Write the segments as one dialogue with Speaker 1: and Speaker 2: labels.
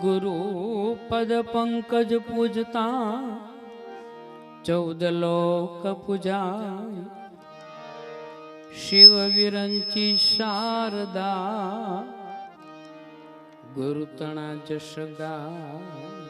Speaker 1: ગુરુ પદ પંકજ પૂજતા ચૌદ લોક પૂજાય. શિવ વિરંચી શારદા ગુરુ તણા જશ ગાય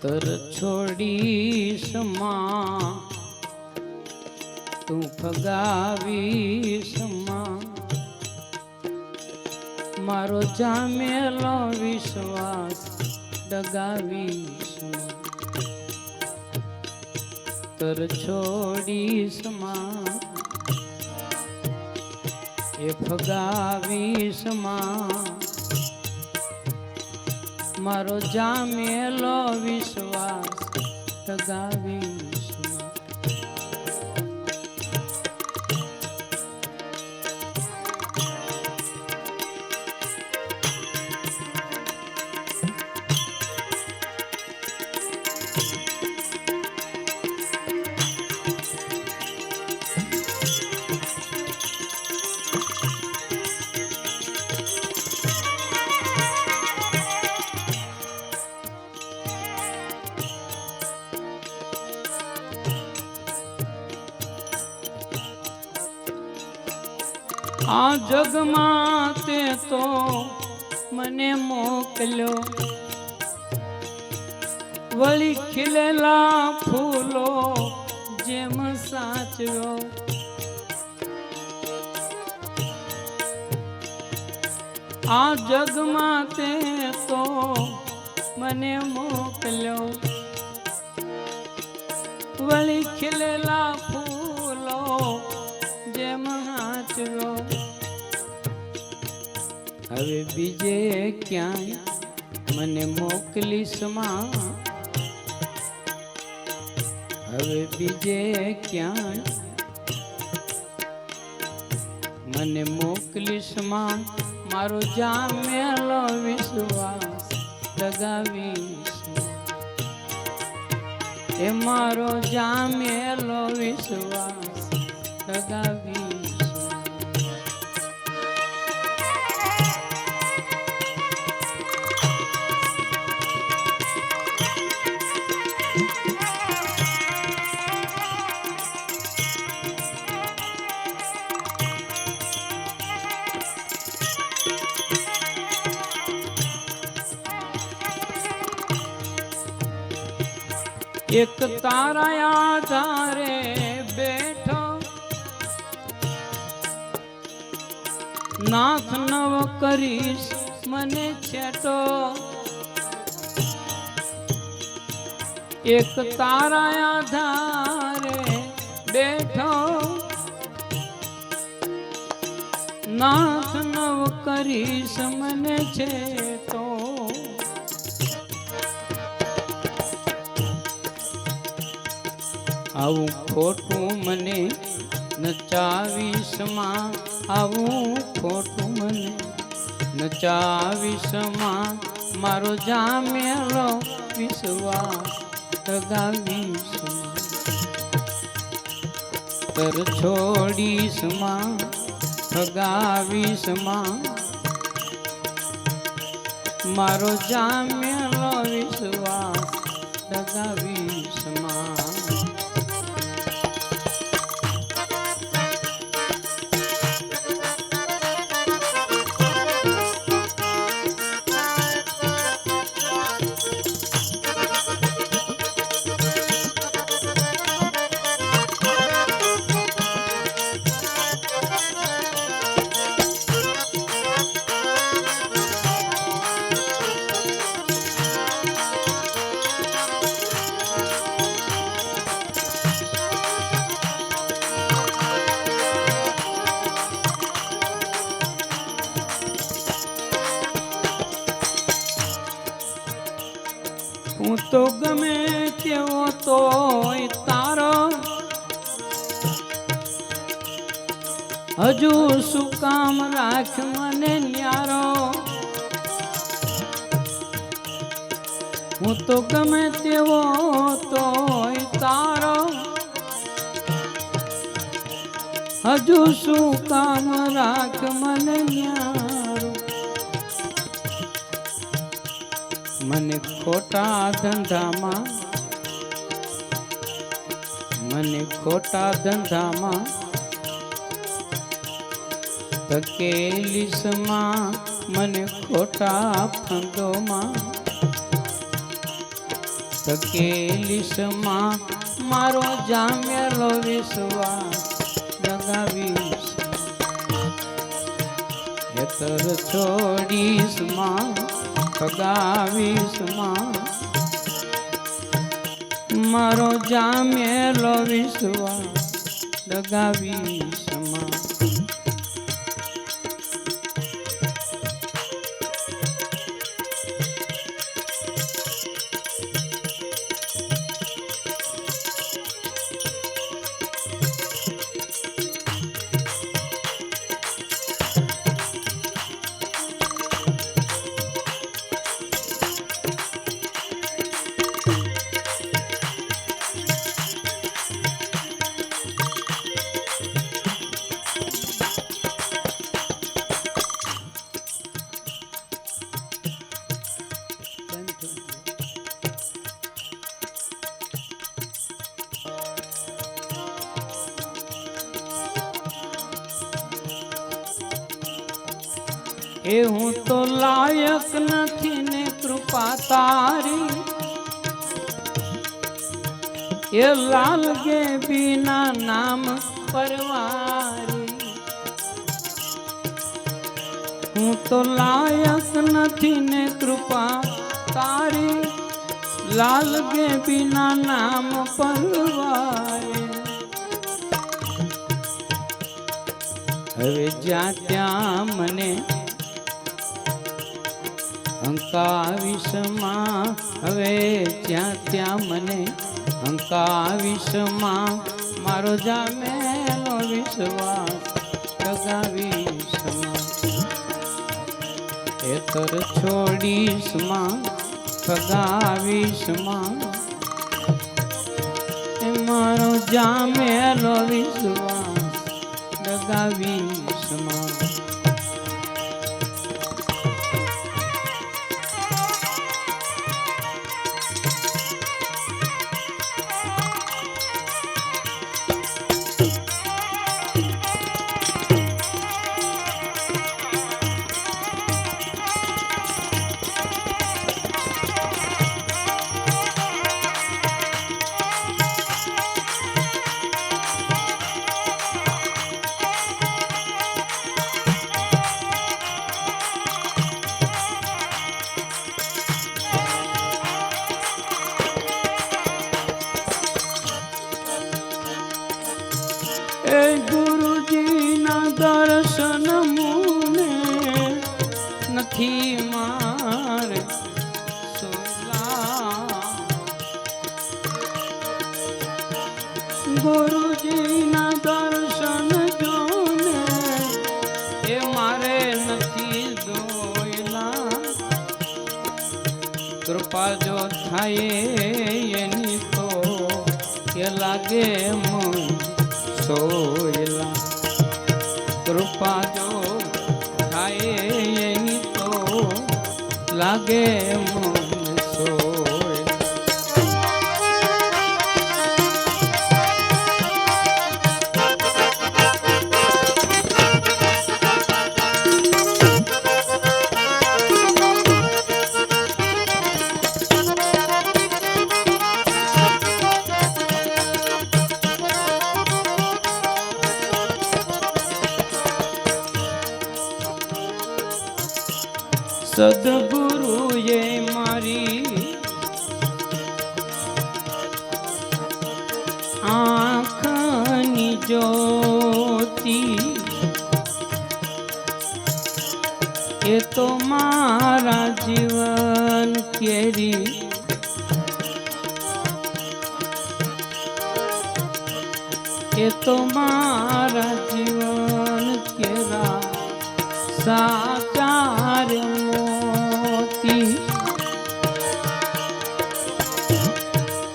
Speaker 1: તર છોડી સમા તું ફગાવી સમા મારો જામેલો વિશ્વાસ ડગાવી તર છોડી સમા એ ફગાવી સમા મારો જામેલો વિશ્વાસ ટગાવીશ જગમાં તે તો મને મોકલ્યો વળી ખીલેલા ફૂલો જેમ સાચવ્યો આ જગમાં તે તો મને મોકલ્યો વળી ખીલેલા હવે બીજે ક્યાંય મને મોકલીશમાં? હવે બીજે ક્યાંય મને મોકલીશમાં? મારો જામેલો વિશ્વાસ લગાવીશ એ મારો જામેલો વિશ્વાસ લગાવીશ એક તારા આધારે બેઠો નાથ નવ કરીશ મને છેટો. એક તારા આધારે બેઠો. નાથ નવ કરીશ મને તો આવું ખોટું મને નચાવીશમાં આવું ખોટું મને નચાવીશમાં મારો જામેલો વિશ્વાસ. લગાવીશમાં તર ફગાવીશમાં. મારો જામેલો વિશ્વાસ લગાવીશમાં કામ રાખ ન્યારો. હું તો ગમે તેવો તોય તારો. હજુ શું કામ રાખ મને ન્યારો? મને ખોટા ધંધામાં, મને ખોટા ધંધામાં ધકેલીસમાં મને ખોટા ફંદોમાં. ધકેલીસમાં મારો જામેલો વિશ્વાસ લગાવીશ. હેતર છોડીશમાં ફગાવીશમાં મારો જામેલો વિશ્વાસ લગાવીશમાં એ લાલ કે બીના નામ પરવારી. હું તો લાયક નથી ને કૃપા તારી, લાલ કે બીના નામ પરવારી. હવે જ્યાં ત્યાં મને અંકાવીશમાં હવે જ્યાં ત્યાં મને અંકાવીશમાં મારો જામેલો વિશ્વાસ લગાવીશમાં. એતર છોડીશમાં ફગાવીશમાં મારો જામેલો વિશ્વાસ લગાવીશમાં. ninguém.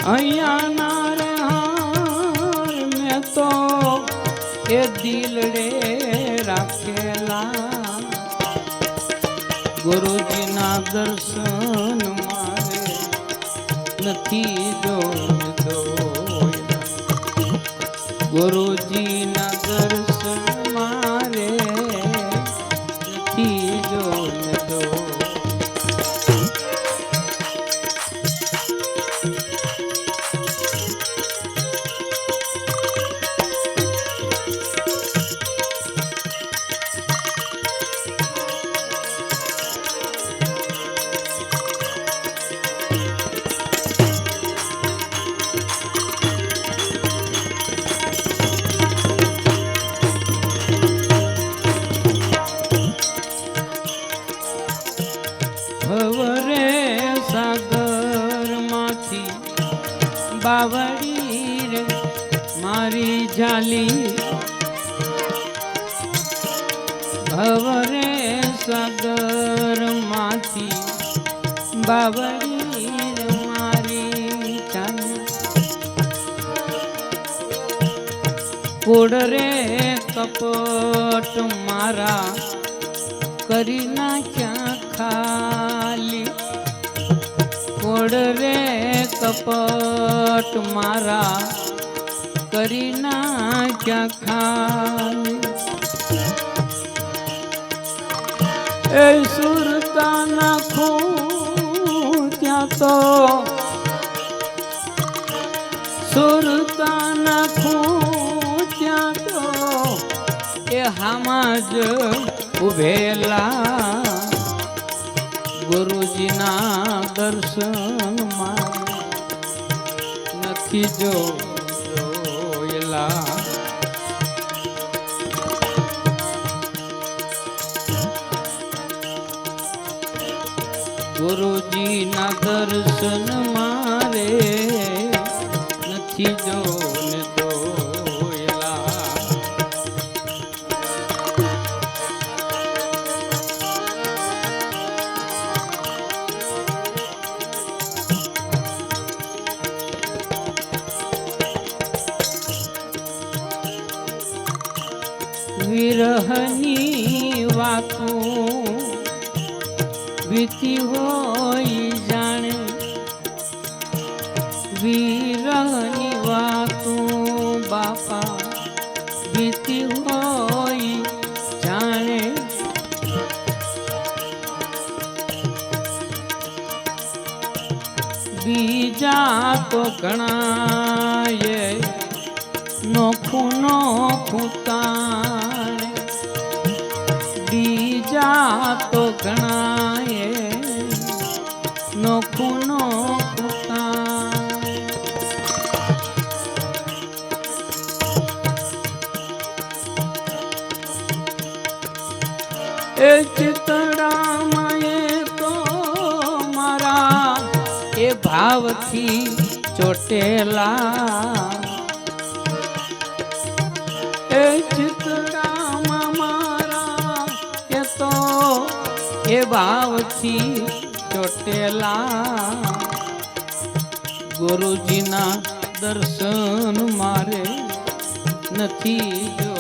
Speaker 1: અહીંયા ના તો એ દિલડે રાખેલા. ગુરુજીના દર્શન મારે નથી જોતો નાખ્યા એ સુરતા નાખું ત્યાં તો સુરતા નાખું ત્યાં તો એ હામાં જ ઉભેલા ગુરુજીના દર્શન નથી જો ગુરુજીના દર્શન મારે નથી જોને તાણે એ ચિતડામાં એ તો મારા એ ભાવથી ચોટેલા. એ ચિતડામાં મારા એ તો એ ભાવથી ચોટેલા. ગુરુજીના દર્શન મારે નથી જોને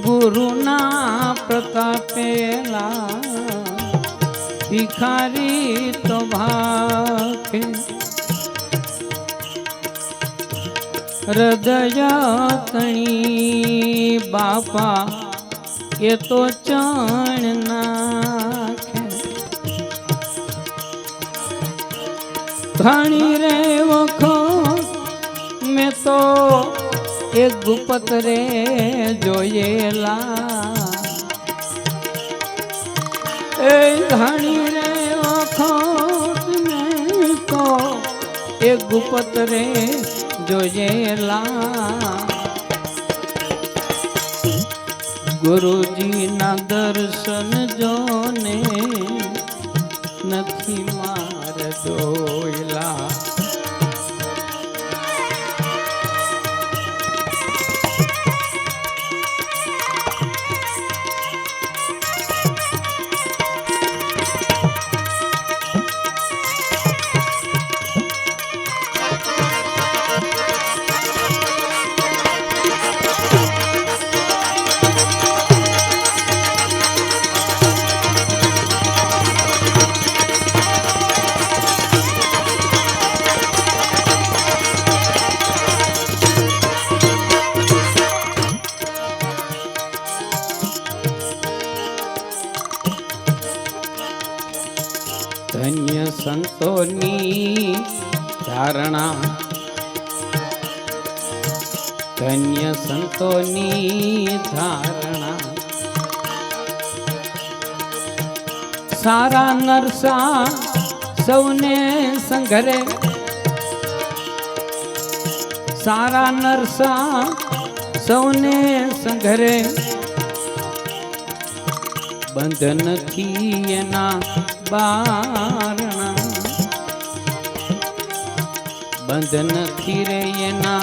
Speaker 1: ગુરુના પ્રતાપેલા ભિખારી તો ભાખે હૃદય તણી બાપા એ તો ચણ નાખે ઘણી રે વખત મેં તો એક ગુપત રે જોયેલા. એ ધણી રે મેં તો એક ગુપત રે જોયેલા. ગુરુજીના દર્શન જોને નથી માર દોયલા. ધન્ય સંતોની ધારણા. ધન્ય સંતોની ધારણા. સારા નરસા સૌને સંઘરે. સારા નરસા સૌને સંઘરે. બંધ નથી એના બારણા. બંધન નથી રે એના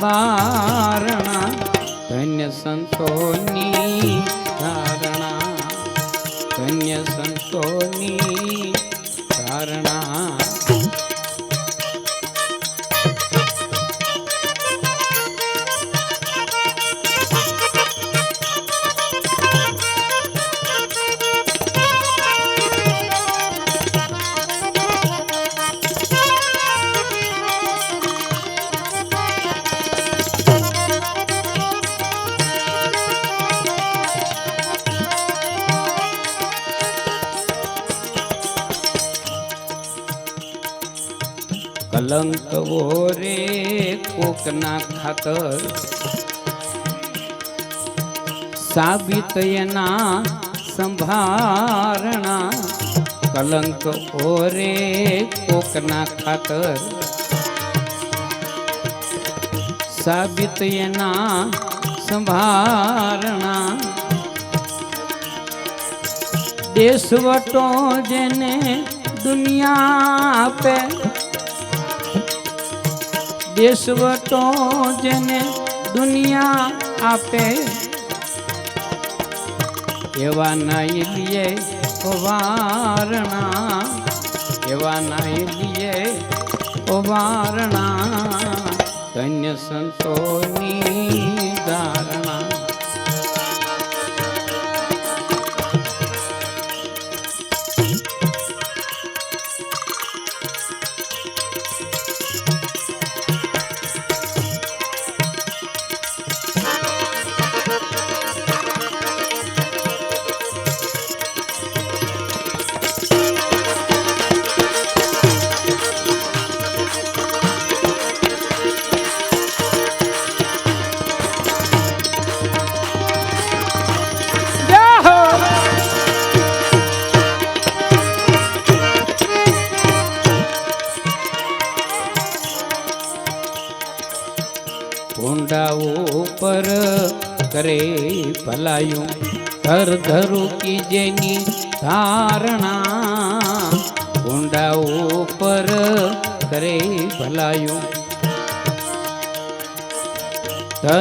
Speaker 1: બારણા. ધન્ય સંતોની ધારણા. ધન્ય સંતોની ધારણા. કલંક રે કોકના ખાતર સાબિત એના સંભારણા કલંક ઓરે કોકના ખાતર સાબિત એના સંભારણા દેશવટો જેને દુનિયા આપે દેશવટો જેને દુનિયા આપે. એવા નહીં લીએ વારણા એવા નહીં લીએ વારણા ધન્ય સંતોની ધારણા.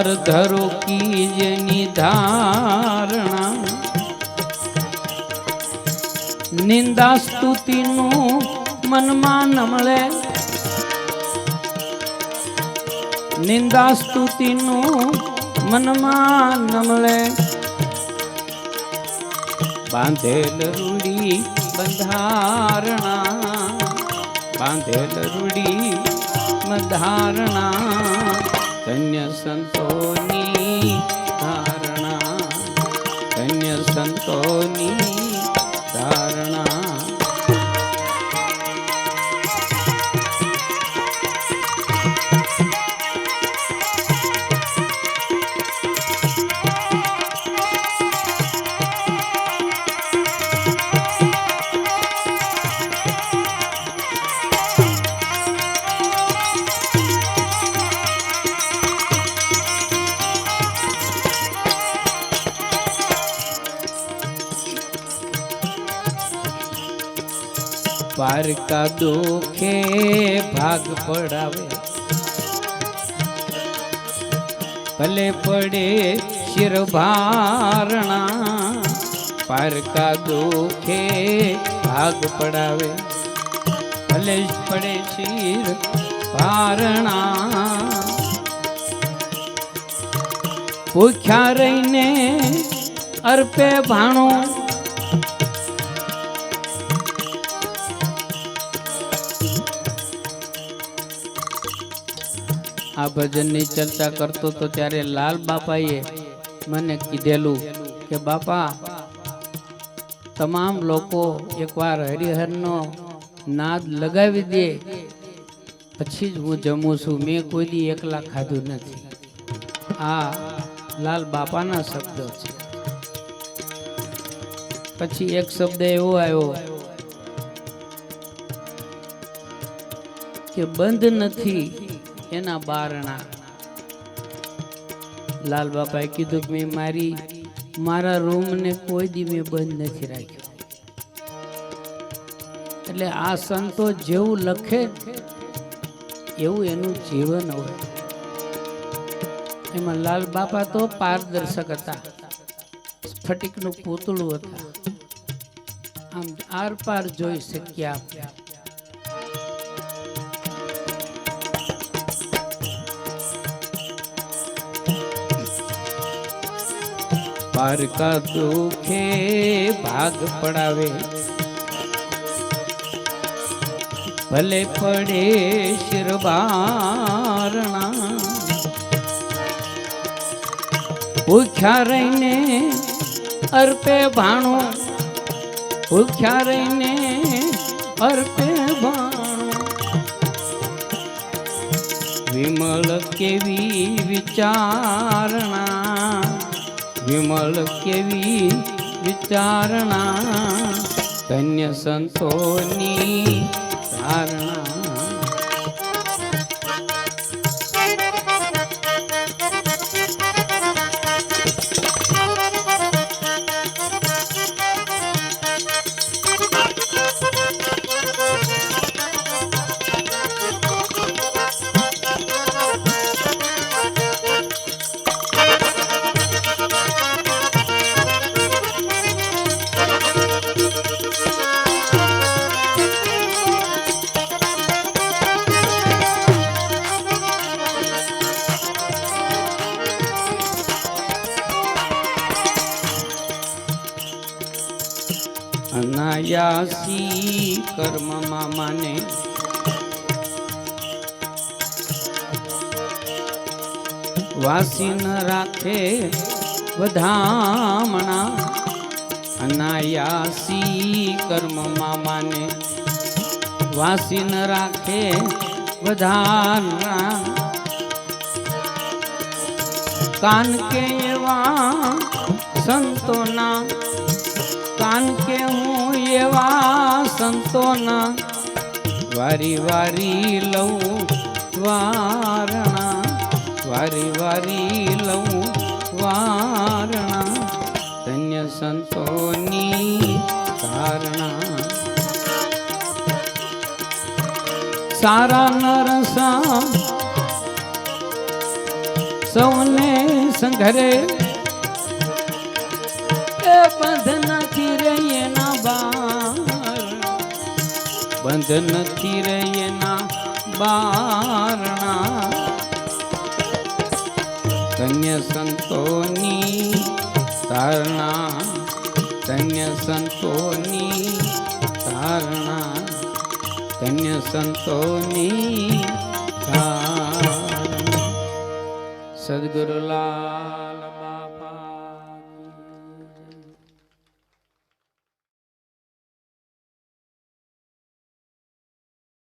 Speaker 1: ધર ધરો કીજની ધારણા નિંદા સ્તુતિનું મનમાં નમળે મળે નિંદા સ્તુતિનું મનમાં નમળે બાંધેલ રૂડી બંધારણા બાંધેલ રૂડી બંધારણા ધન્ય સંતોની પારકા દુખે ભાગ પડાવે. ભલે પડે શિર ભારણા પારકા દુખે ભાગ પડાવે. ભલે પડે શિર ભારણા, ભૂખ્યા રહીને અર્પે ભાણું આ ભજનની ચર્ચા કરતો તો ત્યારે લાલ બાપાએ મને કીધેલું કે, બાપા, તમામ લોકો એકવાર હરિહરનો નાદ લગાવી દે, પછી જ હું જમું છું. મેં કોઈ દી એકલા ખાધું નથી. આ લાલ બાપાના શબ્દો છે. પછી એક શબ્દ એવો આવ્યો કે, બંધ નથી એના બારણા. લાલ બાપાએ કીધું કે મેં મારી, મારા રૂમને કોઈ દી મેં બંધ નથી રાખ્યો. એટલે આ સંતો જેવું લખે, એવું એનું જીવન હોય. એમાં લાલ બાપા તો પારદર્શક હતા. સ્ફટિકનું પૂતળું હતા. આમ આર પાર જોઈ શક્યા આપણે. પારકા દુખે ભાગ પડાવે. ભલે પડે શિરબારણા ભૂખ્યા રહીને અર્પે ભાણો. ભૂખ્યા રહીને અર્પે ભાણો. વિમળ કેવી વિચારણા. વિમળ કેવી વિચારણા? ધન્ય સંતોની ધારણા. અનાયાસી કર્મમાં માને વાસી ન રાખે વધામણા અનાયાસી કર્મમાં માને વાસી ન રાખે વધારણા કાન કે એવા સંતોના કાન કે હું એવા સંતોના વારી વારી લઉં વારણા વારી વારી લઉં વારણા ધન્ય સંતોની ધારણા સારા નરસા સૌને સંઘરે એ બંધ નથી રે એના બાર. બંધ નથી રે એના બારણા ધન્ય સંતોની ધારણા. ધન્ય સંતોની ધારણા. ધન્ય સંતોની